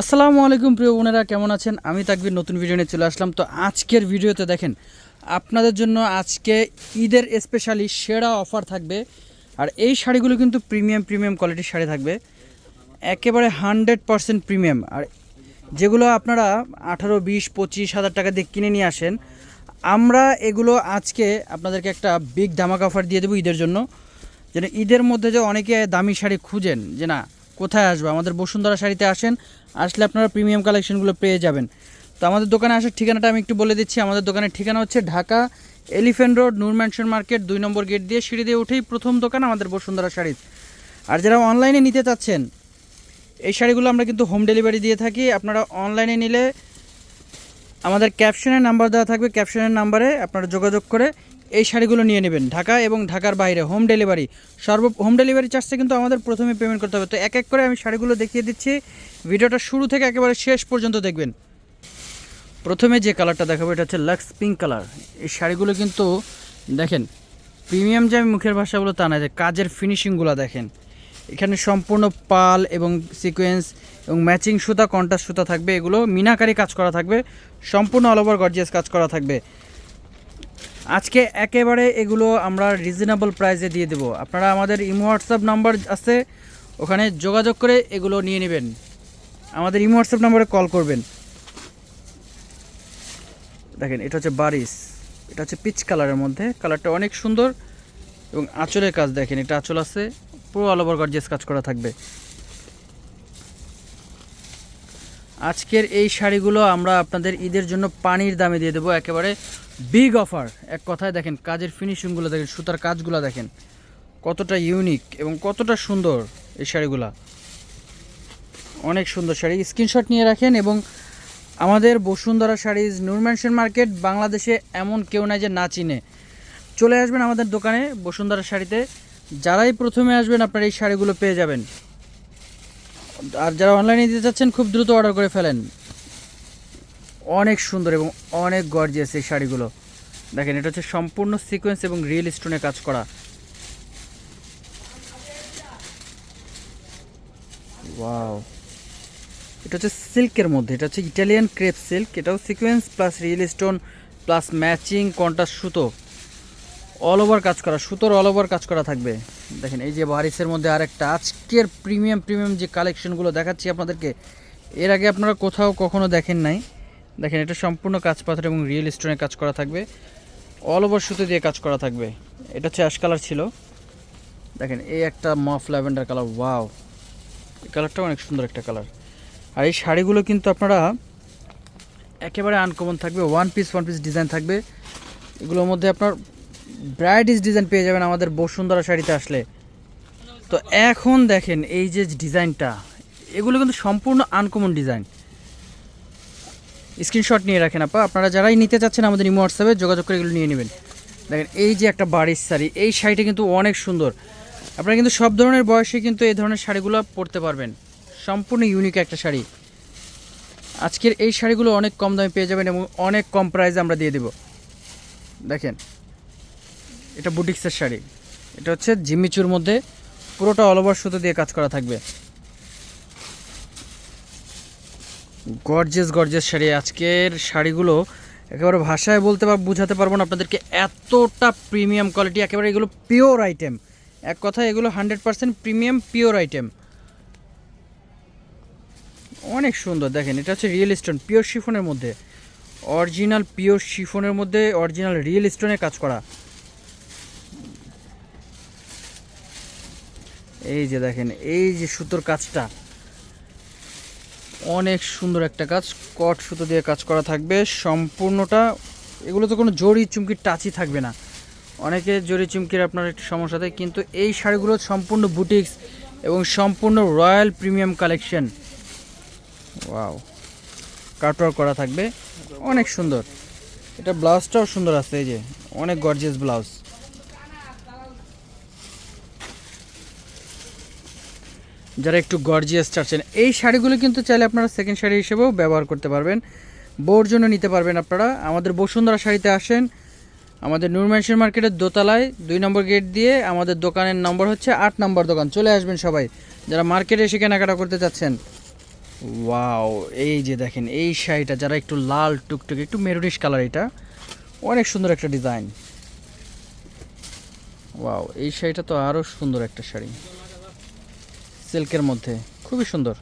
আসসালামু আলাইকুম প্রিয় বোনেরা, কেমন আছেন? আমি তাকবির, নতুন ভিডিও নিয়ে চলে আসলাম। তো আজকের ভিডিওতে দেখেন, আপনাদের জন্য আজকে ঈদের স্পেশালি সেরা অফার থাকবে। আর এই শাড়িগুলো কিন্তু প্রিমিয়াম প্রিমিয়াম কোয়ালিটির শাড়ি থাকবে। একেবারে হান্ড্রেড পারসেন্ট প্রিমিয়াম আর যেগুলো আপনারা আঠারো, বিশ, পঁচিশ হাজার টাকা দিয়ে কিনে নিয়ে আসেন, আমরা এগুলো আজকে আপনাদেরকে একটা বিগ ধামাকা অফার দিয়ে দেবো ঈদের জন্য। যেন ঈদের মধ্যে যে অনেকে দামি শাড়ি খুঁজেন, যে না কোথায় আসবে? আমাদের বসুন্ধরা শাড়িতে আসেন, আসলে আপনারা প্রিমিয়াম কালেকশনগুলো পেয়ে যাবেন। তো আমাদের দোকানে আসার ঠিকানাটা আমি একটু বলে দিচ্ছি। আমাদের দোকানের ঠিকানা হচ্ছে Dhaka elephant road, Noor mansion market, দুই নম্বর গেট দিয়ে সিঁড়ি দিয়ে উঠেই প্রথম দোকান আমাদের বসুন্ধরা শাড়ির। আর যারা অনলাইনে নিতে চাচ্ছেন, এই শাড়িগুলো আমরা কিন্তু হোম ডেলিভারি দিয়ে থাকি। আপনারা অনলাইনে নিলে আমাদের ক্যাপশনের নাম্বার দেওয়া থাকবে। ক্যাপশনের নাম্বারে আপনারা যোগাযোগ করে এই শাড়িগুলো নিয়ে নেবেন। ঢাকা এবং ঢাকার বাইরে হোম ডেলিভারি সর্ব হোম ডেলিভারি চার্জটা কিন্তু আমাদের প্রথমে পেমেন্ট করতে হবে। তো এক এক করে আমি শাড়িগুলো দেখিয়ে দিচ্ছি। ভিডিওটা শুরু থেকে একেবারে শেষ পর্যন্ত দেখবেন। প্রথমে যে কালারটা দেখাবো, এটা হচ্ছে লাক্স পিঙ্ক কালার এই শাড়িগুলো কিন্তু দেখেন প্রিমিয়াম যে আমি মুখের ভাষাগুলো তা না যে কাজের ফিনিশিংগুলো দেখেন। এখানে সম্পূর্ণ পাল এবং সিকোয়েন্স এবং ম্যাচিং সুতা কন্টাস সুতা থাকবে। এগুলো মিনাকারি কাজ করা থাকবে। সম্পূর্ণ অল ওভার গর্জিয়াস কাজ করা থাকবে। আজকে একেবারে এগুলো আমরা রিজনেবল প্রাইসে দিয়ে দেবো। আপনারা আমাদের ইমো হোয়াটসঅ্যাপ নাম্বার আছে, ওখানে যোগাযোগ করে এগুলো নিয়ে নেবেন। আমাদের ইমো হোয়াটসঅ্যাপ নাম্বারে কল করবেন। দেখেন, এটা হচ্ছে বারিস এটা হচ্ছে পিচ কালারের মধ্যে। কালারটা অনেক সুন্দর এবং আঁচলের কাজ দেখেন, এটা আঁচল আছে। পুরো অল ওভার গর্জিয়াস কাজ করা থাকবে। আজকের এই শাড়িগুলো আমরা আপনাদের ঈদের জন্য পানির দামে দিয়ে দেবো। একেবারে বিগ অফার এক কথায় দেখেন, কাজের ফিনিশিংগুলো দেখেন, সুতার কাজগুলো দেখেন। কতটা ইউনিক এবং কতটা সুন্দর এই শাড়িগুলা। অনেক সুন্দর শাড়ি। স্ক্রিনশট নিয়ে রাখেন এবং আমাদের বসুন্ধরা শাড়িজ নুরম্যানশন মার্কেট বাংলাদেশে এমন কেউ নাই যে না চিনে। চলে আসবেন আমাদের দোকানে বসুন্ধরা শাড়িতে। যারাই প্রথমে আসবেন আপনারা এই শাড়িগুলো পেয়ে যাবেন। আর যারা অনলাইনে দিতে চাচ্ছেন, খুব দ্রুত অর্ডার করে ফেলেন। অনেক সুন্দর এবং অনেক গর্জিয়াস এই শাড়িগুলো। দেখেন, এটা হচ্ছে সম্পূর্ণ সিকোয়েন্স এবং রিয়েল স্টোনে কাজ করা। ওয়াও এটা হচ্ছে সিল্কের মধ্যে, এটা হচ্ছে ইটালিয়ান ক্রেপ সিল্ক, এটাও sequence plus real stone plus matching contrast সুতো। অল ওভার কাজ করা, সুতোর অল ওভার কাজ করা থাকবে। দেখেন, এই যে বারিসের মধ্যে আরেকটা, আজকের প্রিমিয়াম প্রিমিয়াম যে কালেকশনগুলো দেখাচ্ছি আপনাদেরকে, এর আগে আপনারা কোথাও কখনো দেখেন নাই। দেখেন, এটা সম্পূর্ণ কাজ পাথর এবং রিয়েল স্টোনে কাজ করা থাকবে। অল ওভার সুতো দিয়ে কাজ করা থাকবে। এটা হচ্ছে অ্যাশ কালার ছিল। দেখেন, এই একটা মফ ল্যাভেন্ডার কালার ওয়াও এই কালারটা অনেক সুন্দর একটা কালার আর এই শাড়িগুলো কিন্তু আপনারা একেবারে আনকমন থাকবে one piece one piece design থাকবে। এগুলোর মধ্যে আপনার ব্রাইডিস ডিজাইন পেয়ে যাবেন আমাদের বসুন্ধরা শাড়িতে আসলে। তো এখন দেখেন, এই যে ডিজাইনটা এগুলো কিন্তু সম্পূর্ণ আনকমন ডিজাইন স্ক্রিনশট নিয়ে রাখেন আপা। আপনারা যারাই নিতে চাচ্ছেন আমাদের ইমো হোয়াটসঅ্যাপে যোগাযোগ করে এগুলো নিয়ে নেবেন। দেখেন, এই যে একটা বাড়ির শাড়ি, এই শাড়িটা কিন্তু অনেক সুন্দর। আপনারা কিন্তু সব ধরনের বয়সে কিন্তু এই ধরনের শাড়িগুলো পরতে পারবেন। সম্পূর্ণ ইউনিক একটা শাড়ি। আজকের এই শাড়িগুলো অনেক কম দামে পেয়ে যাবেন এবং অনেক কম প্রাইসে আমরা দিয়ে দেব। দেখেন, এটা বুটিক্সের শাড়ি। এটা হচ্ছে জিমিচুর মধ্যে পুরোটা অল ওভার সুতো দিয়ে কাজ করা থাকবে। Gorgeous gorgeous sari. আজকের শাড়িগুলো একেবারে ভাষায় বলতে বা বোঝাতে পারব না, আপনাদেরকে এতটা প্রিমিয়াম কোয়ালিটি একেবারে এগুলো পিওর আইটেম এক কথায় এগুলো hundred percent premium pure item অনেক সুন্দর, দেখেন, এটা হচ্ছে রিয়েল স্টোন পিওর শিফনের মধ্যে। অরিজিনাল পিওর শিফনের মধ্যে অরিজিনাল রিয়েল স্টোনে কাজ করা। এই যে দেখেন, এই যে সুতোর কাজটা। অনেক সুন্দর একটা কাজ, কট সুতো দিয়ে কাজ করা থাকবে। সম্পূর্ণটা এগুলো তো কোনো জড়ি চুমকির টাচই থাকবে না। অনেকে জড়ি চুমকির আপনার একটু সমস্যা থাকে কিন্তু এই শাড়িগুলো সম্পূর্ণ বুটিক্স এবং সম্পূর্ণ royal premium collection. Wow cutwork করা থাকবে, অনেক সুন্দর। এটা ব্লাউজটাও সুন্দর আছে, এই যে, অনেক গর্জিয়াস ব্লাউজ। যারা একটু গর্জিয়াস চাচ্ছেন, এই শাড়িগুলো কিন্তু চাইলে আপনারা সেকেন্ড শাড়ি হিসেবেও ব্যবহার করতে পারবেন। বউর জন্য নিতে পারবেন আপনারা। আমাদের বসুন্ধরা শাড়িতে আসেন। আমাদের নুরম্যানশন মার্কেটের দোতলায়, দুই নম্বর গেট দিয়ে আমাদের দোকানের নম্বর হচ্ছে আট নম্বর দোকান। চলে আসবেন সবাই। যারা মার্কেটে এসে কেনাকাটা করতে চাচ্ছেন, ওয়াও, এই যে দেখেন, এই শাড়িটা, যারা একটু লাল টুকটুক, একটু মেরুনিশ কালার এটা, অনেক সুন্দর একটা ডিজাইন। ওয়াও, এই শাড়িটা তো আরও সুন্দর একটা শাড়ি। সিল্কের মধ্যে। খুবই সুন্দর।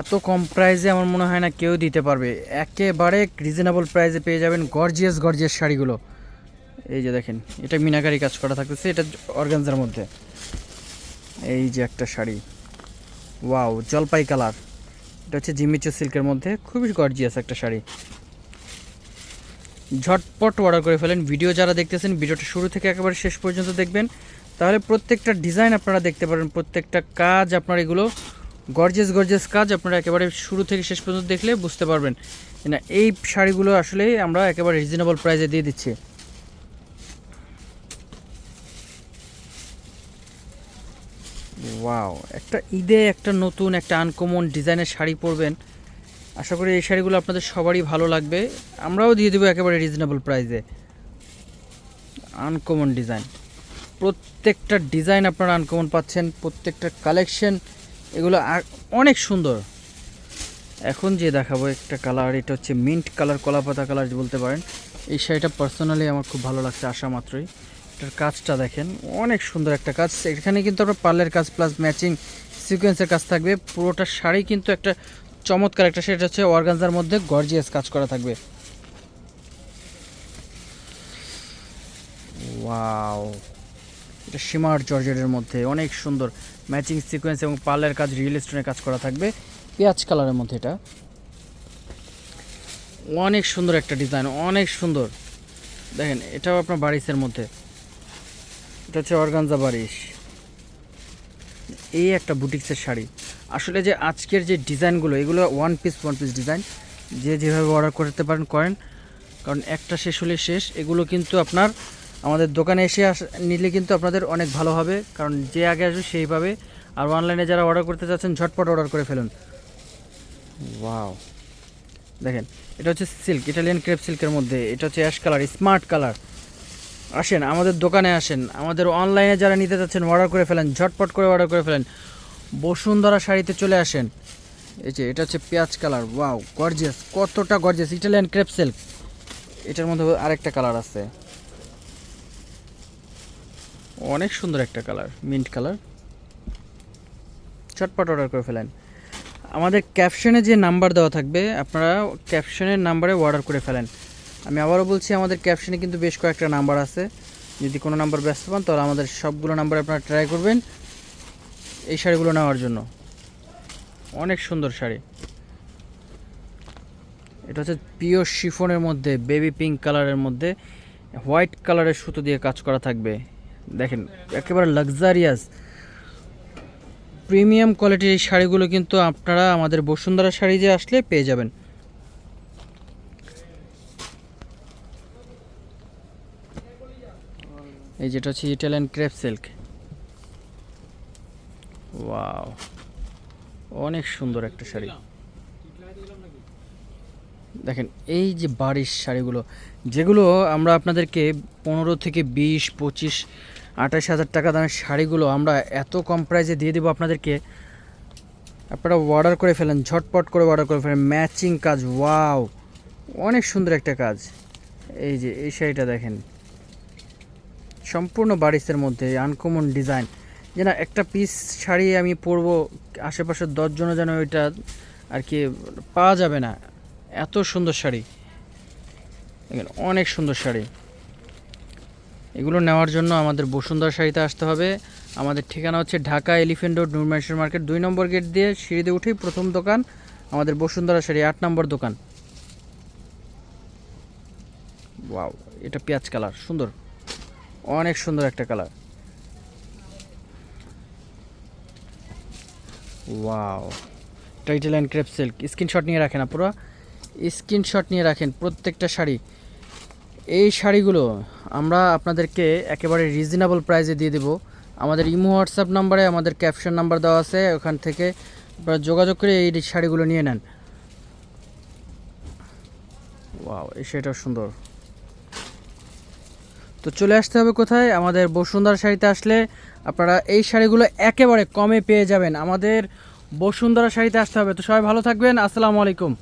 এত কম প্রাইসে আমার মনে হয় না কেউ দিতে পারবে। একেবারে রিজনেবল প্রাইসে পেয়ে যাবেন গর্জিয়াস গর্জিয়াস শাড়িগুলো। এই যে দেখেন, এটা মিনাকারি কাজ করা থাকতেছে, এটা অর্গানজার মধ্যে। এই যে একটা শাড়ি। ওয়াও জলপাই কালার। এটা হচ্ছে জিমিচো সিল্কের মধ্যে, খুবই গর্জিয়াস একটা শাড়ি। ঝটপট অর্ডার করে ফেলেন। ভিডিও যারা দেখতেছেন, ভিডিওটা শুরু থেকে একেবারে শেষ পর্যন্ত দেখবেন। তাহলে প্রত্যেকটা ডিজাইন আপনারা দেখতে পারেন, প্রত্যেকটা কাজ আপনার এগুলো গর্জেস গর্জেস কাজ আপনারা একেবারে শুরু থেকে শেষ পর্যন্ত দেখলে বুঝতে পারবেন। না, এই শাড়িগুলো আসলে আমরা একেবারে রিজনেবল প্রাইসে দিয়ে দিচ্ছি। ওয়াও একটা ঈদে একটা নতুন, একটা আনকমন ডিজাইনের শাড়ি পরবেন। আশা করি এই শাড়িগুলো আপনাদের সবারই ভালো লাগবে। আমরাও দিয়ে দেবো একেবারে রিজনেবল প্রাইসে আনকমন ডিজাইন প্রত্যেকটা ডিজাইন আপনারা আনকমন পাচ্ছেন, প্রত্যেকটা কালেকশন এগুলো অনেক সুন্দর। এখন যে দেখাবো একটা কালার এটা হচ্ছে মিন্ট কালার কলাপাতা কালার বলতে পারেন। এই শাড়িটা পার্সোনালি আমার খুব ভালো লাগছে আসা মাত্রই। এটার কাজটা দেখেন, অনেক সুন্দর একটা কাজ। এখানে কিন্তু আপনার পার্লের কাজ প্লাস ম্যাচিং সিকোয়েন্সের কাজ থাকবে। পুরোটা শাড়ি কিন্তু একটা চমৎকার একটা সেটা হচ্ছে অর্গানজার মধ্যে গর্জিয়াস কাজ করা থাকবে। ওয়াও এটা সীমার জর্জেটের মধ্যে অনেক সুন্দর ম্যাচিং সিকোয়েন্স এবং পার্লের কাজ, রিয়েল স্টোনের কাজ করা থাকবে। পেঁয়াজ কালারের মধ্যে এটা। অনেক সুন্দর একটা ডিজাইন, অনেক সুন্দর। দেখেন, এটাও আপনার বারিশের মধ্যে। এটা হচ্ছে অর্গানজা বারিশ এই একটা বুটিক্সের শাড়ি। আসলে যে আজকের যে ডিজাইনগুলো, এগুলো one piece one piece design. যে যেভাবে অর্ডার করতে পারেন, করেন। কারণ একটা শেষ হলে শেষ। এগুলো কিন্তু আপনার আমাদের দোকানে এসে আস নিলে কিন্তু আপনাদের অনেক ভালো হবে কারণ যে আগে আসবে সেই পাবে। আর অনলাইনে যারা অর্ডার করতে চাচ্ছেন ঝটপট অর্ডার করে ফেলুন। ওয়াও দেখেন এটা হচ্ছে সিল্ক ইটালিয়ান ক্রেপ সিল্কের মধ্যে। এটা হচ্ছে অ্যাশ কালার স্মার্ট কালার আসেন আমাদের দোকানে আসেন। আমাদের অনলাইনে যারা নিতে চাচ্ছেন অর্ডার করে ফেলেন ঝটপট করে অর্ডার করে ফেলেন। বসুন্ধরা শাড়িতে চলে আসেন। এই যে এটা হচ্ছে পেঁয়াজ কালার ওয়াও গর্জিয়াস কতটা গর্জিয়াস ইটালিয়ান ক্রেপ সিল্ক এটার মধ্যে আরেকটা কালার আছে। অনেক সুন্দর একটা কালার মিন্ট কালার। চটপট অর্ডার করে ফেলেন। আমাদের ক্যাপশনে যে নাম্বার দেওয়া থাকবে, আপনারা ক্যাপশনের নাম্বারে অর্ডার করে ফেলেন। আমি আবারও বলছি, আমাদের ক্যাপশনে কিন্তু বেশ কয়েকটা নাম্বার আছে। যদি কোনো নাম্বার ব্যস্ত পান তাহলে আমাদের সবগুলো নাম্বারে আপনারা ট্রাই করবেন এই শাড়িগুলো নেওয়ার জন্য। অনেক সুন্দর শাড়ি। এটা হচ্ছে পিওর শিফনের মধ্যে বেবি পিঙ্ক কালারের মধ্যে হোয়াইট কালারের সুতো দিয়ে কাজ করা থাকবে। দেখেন, একেবারে লাক্সারিয়াস প্রিমিয়াম কোয়ালিটির এই শাড়িগুলো কিন্তু আপনারা আমাদের বসুন্ধরা শাড়ি যে আসলে পেয়ে যাবেন। এই যেটা হচ্ছে ইটালিয়ান ক্রেপ সিল্ক ওয়াও অনেক সুন্দর একটা শাড়ি। দেখেন, এই যে বাড়ির শাড়িগুলো, যেগুলো আমরা আপনাদেরকে পনেরো থেকে বিশ, পঁচিশ আঠাশ হাজার টাকা দামের শাড়িগুলো আমরা এত কম প্রাইসে দিয়ে দেবো আপনাদেরকে। আপনারা অর্ডার করে ফেলেন, ঝটপট করে অর্ডার করে ফেলেন। ম্যাচিং কাজ ওয়াও অনেক সুন্দর একটা কাজ। এই যে, এই শাড়িটা দেখেন। সম্পূর্ণ বারিসের মধ্যে আনকমন ডিজাইন যে না, একটা পিস শাড়ি আমি পরবো আশেপাশের দশজনও যেন ওইটা আর কি পাওয়া যাবে না। এত সুন্দর শাড়ি। অনেক সুন্দর শাড়ি। এগুলো নেওয়ার জন্য আমাদের বসুন্ধরা শাড়িতে আসতে হবে। আমাদের ঠিকানা হচ্ছে ঢাকা এলিফেন্ট রোড নুরমাইশের মার্কেট, দুই নম্বর গেট দিয়ে সিঁড়িতে উঠেই প্রথম দোকান, আমাদের বসুন্ধরা শাড়ি আট নম্বর দোকান। ওয়াও, এটা পেঁয়াজ কালার, সুন্দর। অনেক সুন্দর একটা colour. Wow, title and crepe silk, screenshot নিয়ে রাখেন আপুরা। স্ক্রিনশট নিয়ে রাখেন প্রত্যেকটা শাড়ি। এই শাড়িগুলো আমরা আপনাদেরকে একেবারে রিজনেবল প্রাইসে দিয়ে দেব। আমাদের ইমো হোয়াটসঅ্যাপ নাম্বারে আমাদের ক্যাপশন নাম্বার দেওয়া আছে, ওখান থেকে আপনারা যোগাযোগ করে এই শাড়িগুলো নিয়ে নেন। এই শাড়িটাও সুন্দর। তো চলে আসতে হবে কোথায়? আমাদের বসুন্ধরা শাড়িতে আসলে আপনারা এই শাড়িগুলো একেবারে কমে পেয়ে যাবেন। আমাদের বসুন্ধরা শাড়িতে আসতে হবে। তো সবাই ভালো থাকবেন। আসসালামু আলাইকুম।